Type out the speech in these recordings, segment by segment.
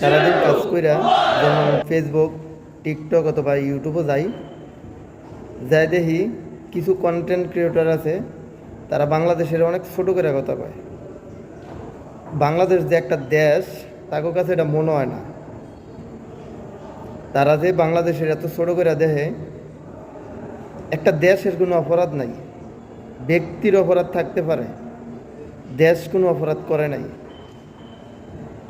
সারাদিন কাজ কইরা যেমন ফেসবুক টিকটক অথবা ইউটিউবও যাই যাই দেখি কিছু কন্টেন্ট ক্রিয়েটর আছে, তারা বাংলাদেশের অনেক ছোটো করে কথা কয়। বাংলাদেশ যে একটা দেশ তাদের কাছে এটা মনে হয় না। তারা যে বাংলাদেশের এত ছোটো করে দেখে, একটা দেশের কোনো অপরাধ নাই। ব্যক্তির অপরাধ থাকতে পারে, দেশ কোনো অপরাধ করে নাই।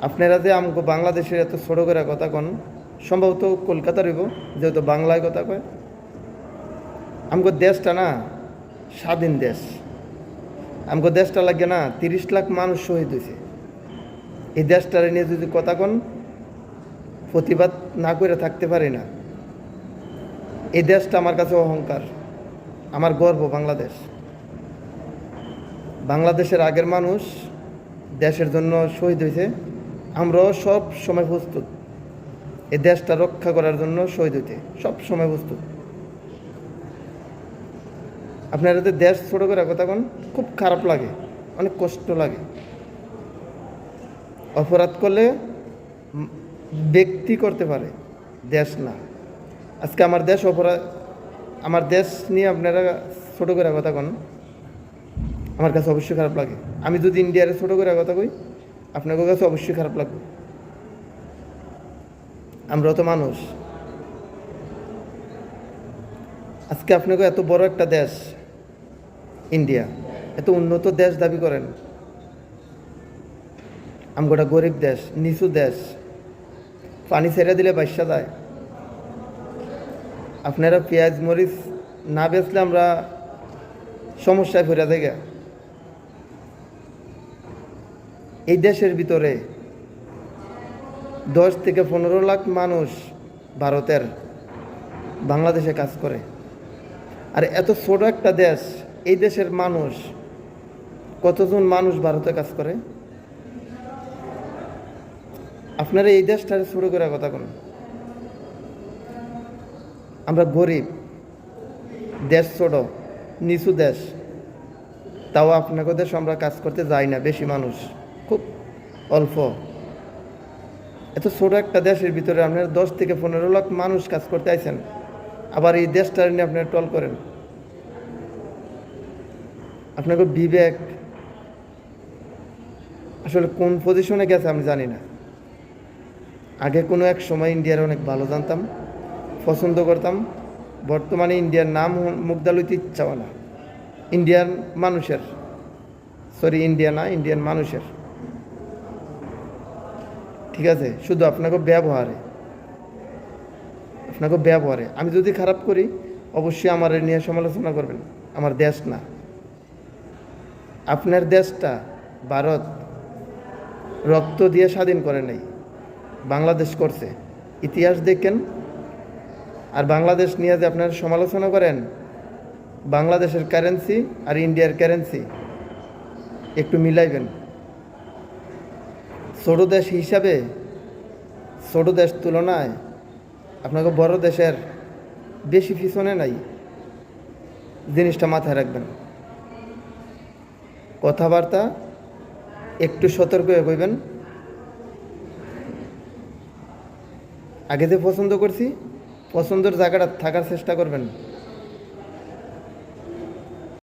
আপনারা যে আমাকে বাংলাদেশের এত ছোটো করে কথা কন, সম্ভবত কলকাতার হইব যেহেতু বাংলায় কথা কয়। আমাকে দেশটা না, স্বাধীন দেশ। আমাকে দেশটা লাগে না, তিরিশ লাখ মানুষ শহীদ হয়েছে। এই দেশটারে নিয়ে যদি কথা কন, প্রতিবাদ না করে থাকতে পারি না। এই দেশটা আমার কাছে অহংকার। আমার গর্ব বাংলাদেশ। বাংলাদেশের আগের মানুষ দেশের জন্য শহীদ হয়েছে। আমরাও সব সময় প্রস্তুত। এই দেশটা রক্ষা করার জন্য শহীদ হইতে। সব সময় প্রস্তুত। আপনার এতে দেশ ছোট করে কথা কোন? খুব খারাপ লাগে। অনেক কষ্ট লাগে। অপরাধ করলে ব্যক্তি করতে পারে। দেশ না। আজকে আমার দেশ অপরাধ আমার দেশ নিয়ে আপনারা ছোট করে কথা কন? আমার কাছে অবশ্যই খারাপ লাগে। আমি যদি ইন্ডিয়ারে ছোট করে কথা কই আপনার কাছে অবশ্যই খারাপ লাগবে। আমরা তো মানুষ। আজকে আপনাকে এত বড় একটা দেশ, ইন্ডিয়া, এত উন্নত দেশ দাবি করেন। আমগোটা গরিব দেশ, নিচু দেশ, পানি ছেড়ে দিলে বাসা যায়। আপনারা পেঁয়াজ, মরিচ না বেচলে আমরা সমস্যায় ফিরে থেকে। এই দেশের ভিতরে দশ থেকে পনেরো লাখ মানুষ ভারতের বাংলাদেশে কাজ করে। আর এত ছোট একটা দেশ, এই দেশের মানুষ, কতজন মানুষ ভারতে কাজ করে? আপনারা এই দেশটারে শুরু করে কথা কোন আমরা গরিব, দেশ ছোট, নিচু দেশ, তাও আপনাকে দেশ আমরা কাজ করতে যাই না, বেশি মানুষ। খুব অল্প। এত ছোট একটা দেশের ভিতরে আপনার দশ থেকে পনেরো লাখ মানুষ কাজ করতে আইছেন। আবার এই দেশটা নিয়ে আপনারা টল করেন। আপনাকে বিবেক আসলে কোন পজিশনে গেছে আমি জানি না। আগে কোনো এক সময় ইন্ডিয়ার অনেক ভালো জানতাম, পছন্দ করতাম। বর্তমানে ইন্ডিয়ার নাম মুগ্ধা লইতে ইচ্ছা না। ইন্ডিয়ান মানুষের সরি ইন্ডিয়া না ইন্ডিয়ান মানুষের। ঠিক আছে? শুধু আপনাকে ব্যবহারে। আপনাকে ব্যবহারে। আমি যদি খারাপ করি, অবশ্যই আমার নিয়ে সমালোচনা করবেন। আমার দেশ না। আপনার দেশটা ভারত রক্ত দিয়ে স্বাধীন করে নাই। বাংলাদেশ করছে। ইতিহাস দেখেন। আর বাংলাদেশ নিয়ে যে আপনারা সমালোচনা করেন, বাংলাদেশের কারেন্সি আর ইন্ডিয়ার কারেন্সি একটু মিলাইবেন। ছোট দেশ হিসাবে ছোট দেশ তুলনায় আপনাকে বড় দেশের বেশি পিছনে নাই জিনিসটা মাথায় রাখবেন। কথাবার্তা একটু সতর্ক হয়ে কইবেন আগে যে পছন্দ করছি, পছন্দের জায়গাটা থাকার চেষ্টা করবেন।